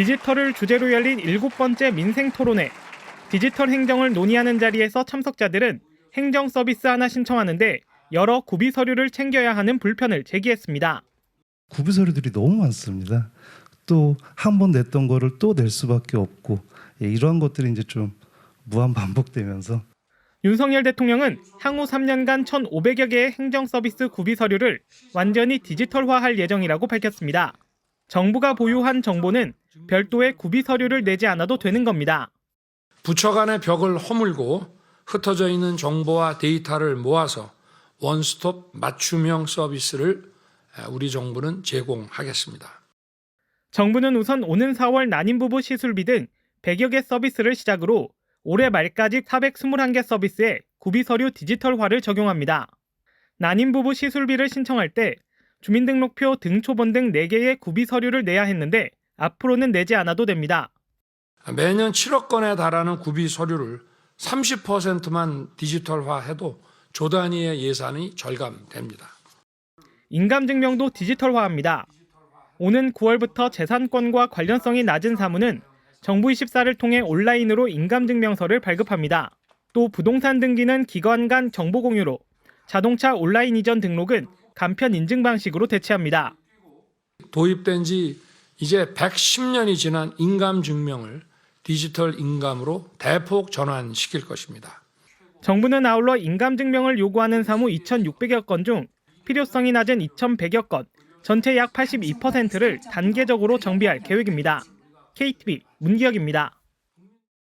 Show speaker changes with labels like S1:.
S1: 디지털을 주제로 열린 일곱 번째 민생 토론회. 디지털 행정을 논의하는 자리에서 참석자들은 행정 서비스 하나 신청하는데 여러 구비 서류를 챙겨야 하는 불편을 제기했습니다.
S2: 구비 서류들이 너무 많습니다. 또 한 번 냈던 거를 또 낼 수밖에 없고 예, 이러한 것들이 이제 좀 무한 반복되면서
S1: 윤석열 대통령은 향후 3년간 1,500여 개의 행정 서비스 구비 서류를 완전히 디지털화할 예정이라고 밝혔습니다. 정부가 보유한 정보는 별도의 구비 서류를 내지 않아도 되는 겁니다.
S3: 부처 간의 벽을 허물고 흩어져 있는 정보와 데이터를 모아서 원스톱 맞춤형 서비스를 우리 정부는 제공하겠습니다.
S1: 정부는 우선 오는 4월 난임 부부 시술비 등 100여 개 서비스를 시작으로 올해 말까지 421개 서비스에 구비 서류 디지털화를 적용합니다. 난임 부부 시술비를 신청할 때 주민등록표 등초본 등 4개의 구비 서류를 내야 했는데 앞으로는 내지 않아도 됩니다.
S3: 매년 7억 건에 달하는 구비 서류를 30%만 디지털화해도 조 단위의 예산이 절감됩니다.
S1: 인감증명도 디지털화합니다. 오는 9월부터 재산권과 관련성이 낮은 사무는 정부24를 통해 온라인으로 인감증명서를 발급합니다. 또 부동산 등기는 기관 간 정보 공유로 자동차 온라인 이전 등록은 간편 인증 방식으로 대체합니다.
S3: 도입된 지 이제 110년이 지난 인감 증명을 디지털 인감으로 대폭 전환시킬 것입니다.
S1: 정부는 아울러 인감 증명을 요구하는 사무 2,600여 건 중 필요성이 낮은 2,100여 건, 전체 약 82%를 단계적으로 정비할 계획입니다. KTV 문기혁입니다.